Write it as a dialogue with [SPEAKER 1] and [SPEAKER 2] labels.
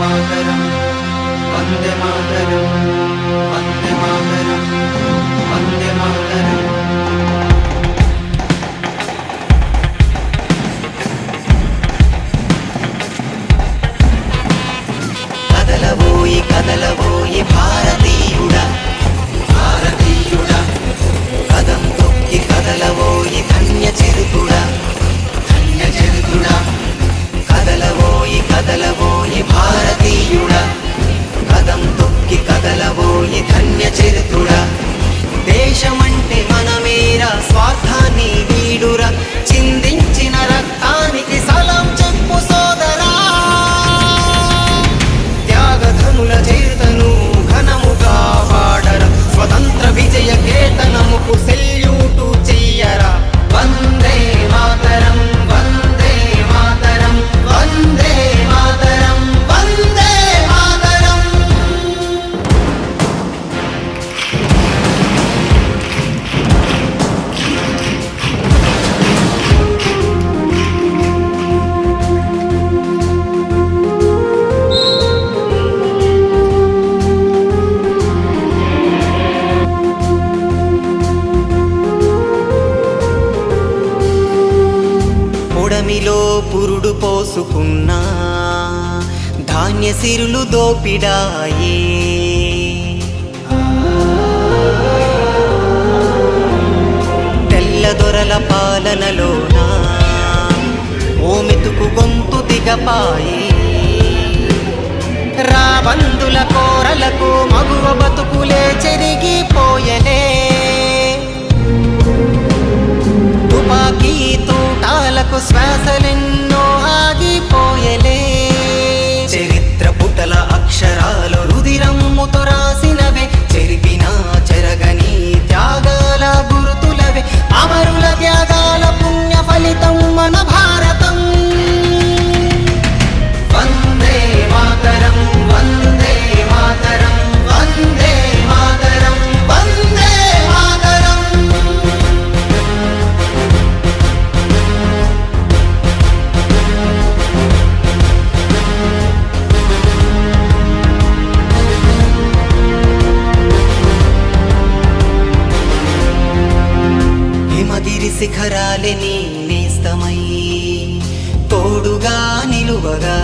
[SPEAKER 1] मातरं वन्दे मातरं वन्दे मातरं वन्दे मातरम् కదలబోయి కదలబోయి భారతీయుడా భారతీయుడా. కదం తొక్కి కదలబోయి ధన్య చెరుకుడా ధన్య చెరుకుడా కదలబోయి కదల పంచమిలో పురుడు పోసుకున్నా ధాన్య సిరులు దోపిడాయే. తెల్లదొరల పాలనలోనా ఓమితుకు గొంతు దిగపాయే. రాబందుల కోరలకు మగువ బతుకులే చెరిగిపోయలే. మనకు శ్వాసలెన్నో ఆగిపోయలే. చరిత్ర పుటల అక్షరాలు రుదిరమ్ముతో శిఖరాలే నీ నేస్తమై తోడుగా నిలువగా